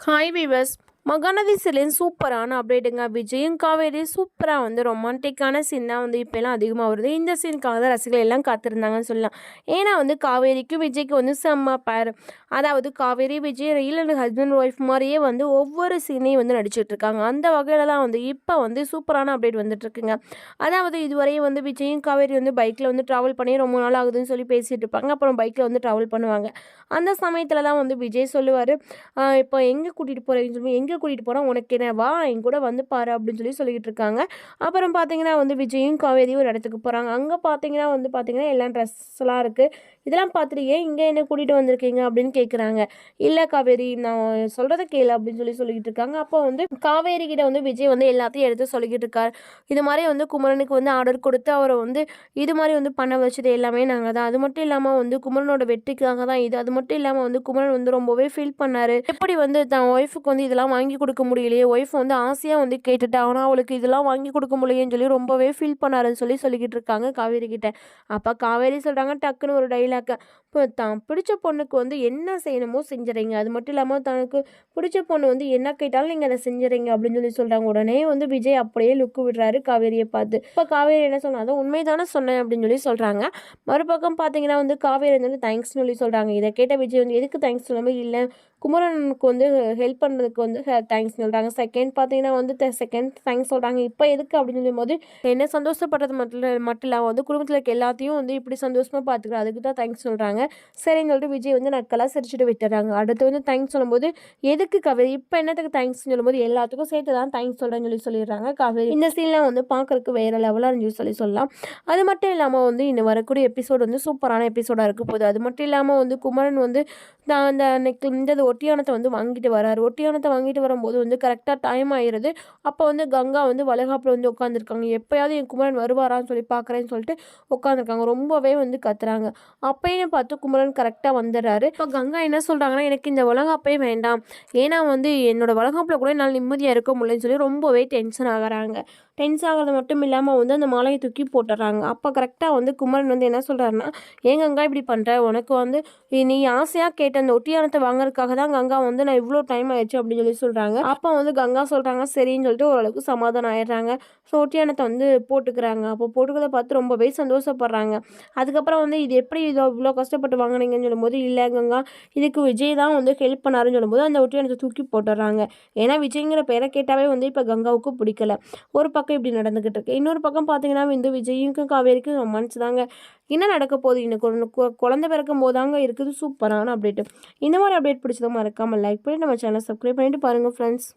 Hi viewers Mahanadi சிலையும் சூப்பரான அப்டேட்டுங்க விஜயும் காவேரி சூப்பராக வந்து ரொமான்டிக்கான சீன் தான் வந்து இப்போலாம் அதிகமாக வருது இந்த சீனுக்காக தான் ரசிகர்கள் எல்லாம் காத்திருந்தாங்கன்னு சொல்லலாம். ஏன்னா வந்து காவேரிக்கும் விஜய்க்கு வந்து செம்ம பேர் அதாவது Kaveri Vijay rail and husband wife மாதிரியே வந்து ஒவ்வொரு சீனையும் வந்து நடிச்சிட்டு இருக்காங்க அந்த வகையில் தான் வந்து இப்போ வந்து சூப்பரான அப்டேட் வந்துட்டுருக்குங்க அதாவது இதுவரையும் வந்து விஜயும் காவேரி வந்து பைக்கில் வந்து ட்ராவல் பண்ணி ரொம்ப நாள் ஆகுதுன்னு சொல்லி பேசிகிட்டு இருப்பாங்க அப்புறம் பைக்கில் வந்து ட்ராவல் பண்ணுவாங்க. அந்த சமயத்தில் தான் வந்து விஜய் சொல்லுவார் இப்போ எங்கே கூட்டிகிட்டு போகிறீங்கன்னு சொல்லி எங்கே கூட்டிகிட்டு போனால் உனக்கு என்ன? வா என் கூட வந்து பாரு அப்படின்னு சொல்லி சொல்லிக்கிட்டு இருக்காங்க. அப்புறம் பார்த்தீங்கன்னா வந்து விஜயும் காவேரியும் ஒரு இடத்துக்கு போகிறாங்க அங்கே பார்த்தீங்கன்னா வந்து பார்த்தீங்கன்னா எல்லாம் ட்ரெஸ்லாம் இருக்குது இதெல்லாம் பார்த்துட்டு ஏன் இங்கே என்ன கூட்டிகிட்டு வந்திருக்கீங்க அப்படின்னு கேட்குறாங்க இல்லை காவேரி நான் சொல்கிறத கேளு அப்படின்னு சொல்லி சொல்லிக்கிட்டு இருக்காங்க. அப்போ வந்து காவேரி கிட்ட வந்து விஜய் வந்து எல்லாத்தையும் எடுத்து சொல்லிக்கிட்டு இருக்கார். இது மாதிரி வந்து குமரனுக்கு வந்து ஆர்டர் கொடுத்து அவரை வந்து இது மாதிரி வந்து பண்ண வச்சது எல்லாமே நாங்கள் தான். அது மட்டும் இல்லாமல் வந்து குமரனோட வெற்றிக்காக தான் இது. அது மட்டும் இல்லாமல் வந்து குமரன் வந்து ரொம்பவே ஃபீல் பண்ணார். எப்படி வந்து தன் ஒய்ஃபுக்கு வந்து இதெல்லாம் வாங்கி வாங்கி கொடுக்க முடியலையே. ஒய்ஃப் வந்து ஆசையாக வந்து கேட்டுட்டா ஆனால் அவளுக்கு இதெல்லாம் வாங்கி கொடுக்க முடியலையேன்னு சொல்லி ரொம்பவே ஃபீல் பண்ணாருன்னு சொல்லி சொல்லிக்கிட்டு இருக்காங்க காவேரி கிட்ட. அப்போ காவேரி சொல்கிறாங்க டக்குன்னு ஒரு டைலாக் இப்போ தான் பிடிச்ச பொண்ணுக்கு வந்து என்ன செய்யணுமோ செஞ்சுறீங்க. அது மட்டும் இல்லாமல் தனக்கு பிடிச்ச பொண்ணு வந்து என்ன கேட்டாலும் நீங்கள் அதை செஞ்சுறீங்க அப்படின்னு சொல்லி சொல்கிறாங்க உடனே வந்து விஜய் அப்படியே லுக்கு விடுறாரு காவேரியை பார்த்து. இப்போ காவேரி என்ன சொன்னா அதை உண்மைதானே சொன்னேன் அப்படின்னு சொல்லி சொல்கிறாங்க மறுபக்கம் பார்த்தீங்கன்னா வந்து காவேரி வந்து தேங்க்ஸ்னு சொல்லி சொல்கிறாங்க இதை கேட்ட விஜய் வந்து எதுக்கு தேங்க்ஸ் சொல்லாமல் இல்லை. குமரனுக்கு வந்து ஹெல்ப் பண்ணுறதுக்கு வந்து தேங்க்ஸ் சொல்கிறாங்க செகண்ட் பார்த்தீங்கன்னா வந்து செகண்ட் தேங்க்ஸ் சொல்கிறாங்க இப்போ எதுக்கு அப்படின்னு சொல்லும் போது என்ன சந்தோஷப்படுறது மட்டும் மட்டும் இல்லாமல் வந்து குடும்பத்தில் இருக்க எல்லாத்தையும் வந்து இப்படி சந்தோஷமாக பார்த்துக்கிறோம் அதுக்கு தான் தேங்க்ஸ் சொல்கிறாங்க சரின்னு சொல்லிட்டு விஜய் வந்து நக்கலாக சிரிச்சுட்டு விட்டுறாங்க. அடுத்து வந்து தேங்க்ஸ் சொல்லும்போது எதுக்கு கவிதை? இப்போ என்னத்துக்கு தேங்க்ஸ் சொல்லும்போது எல்லாத்துக்கும் சேர்த்து தான் தேங்க்ஸ் சொல்கிறேன்னு சொல்லி சொல்லிடுறாங்க காவேரி இந்த சீன்லாம் வந்து பார்க்குறதுக்கு வேறு லெவலாக இருந்துச்சு சொல்லி சொல்லலாம். அது மட்டும் இல்லாமல் வந்து இன்னும் வரக்கூடிய எபிசோடு வந்து சூப்பரான எபிசோடாக இருக்க போகுது. அது மட்டும் இல்லாமல் வந்து குமரன் வந்து அந்த நெக் இந்த ஒட்டியானத்தை வந்து வாங்கிட்டு வராரு. ஒட்டியானத்தை வாங்கிட்டு வரும்போது வந்து கரெக்டாக டைம் ஆயிடுது. அப்போ வந்து கங்கா வந்து வளைகாப்பில் வந்து உட்காந்துருக்காங்க எப்போயாவது என் குமரன் வருவாரான்னு சொல்லி பார்க்குறேன்னு சொல்லிட்டு உட்காந்துருக்காங்க ரொம்பவே வந்து கத்துறாங்க. அப்பையும் பார்த்து குமரன் கரெக்டாக வந்துடுறாரு. இப்போ கங்கா என்ன சொல்கிறாங்கன்னா எனக்கு இந்த வளகாப்பே வேண்டாம். ஏன்னா வந்து என்னோட வளகாப்பில் கூட என்னால் நிம்மதியாக இருக்க முடியலன்னு சொல்லி ரொம்பவே டென்ஷன் ஆகிறாங்க. டென்ஷன் ஆகிறது மட்டும் இல்லாமல் வந்து அந்த மாலையை தூக்கி போட்டுறாங்க அப்போ கரெக்டாக வந்து குமரன் வந்து என்ன சொல்கிறாருன்னா ஏங்கங்கா இப்படி பண்ணுற உனக்கு வந்து நீ ஆசையாக கேட்ட அந்த ஒட்டியானத்தை வாங்குறதுக்காக தான் கங்கா வந்து நான் இவ்வளோ டைம் ஆயிடுச்சு அப்படின்னு சொல்லி சொல்கிறாங்க அப்போ வந்து கங்கா சொல்கிறாங்க சரின்னு சொல்லிட்டு ஓரளவுக்கு சமாதானம் ஆயிடுறாங்க. ஸோ ஒட்டியானத்தை வந்து போட்டுக்கிறாங்க. அப்போ போட்டுக்கிறத பார்த்து ரொம்பவே சந்தோஷப்படுறாங்க. அதுக்கப்புறம் வந்து இது எப்படி இதோ இவ்வளோ கஷ்டப்பட்டு வாங்கினீங்கன்னு சொல்லும்போது இல்லை கங்கா இதுக்கு விஜய் தான் வந்து ஹெல்ப் பண்ணாருன்னு சொல்லும்போது அந்த ஒட்டியானத்தை தூக்கி போட்டுடுறாங்க ஏன்னா விஜய்ங்கிற பேரை கேட்டாவே வந்து இப்போ கங்காவுக்கு பிடிக்கல. ஒரு பக்கம் இப்படி நடந்துக்கிட்டு இருக்கு. இன்னொரு பக்கம் பார்த்தீங்கன்னா இந்த விஜய்க்கும் காவேரிக்கும் ரொமான்ஸ் தாங்க. என்ன நடக்க போகுது? இன்னும் குழந்தை பிறக்கும் போதாங்க இருக்குது. சூப்பரான அப்டேட்டு இந்த மாதிரி அப்டேட் பிடிச்சது மறக்காமல் லைக் பண்ணி நம்ம சேனல் சப்ஸ்கிரைப் பண்ணிட்டு பாருங்கள் ஃப்ரெண்ட்ஸ்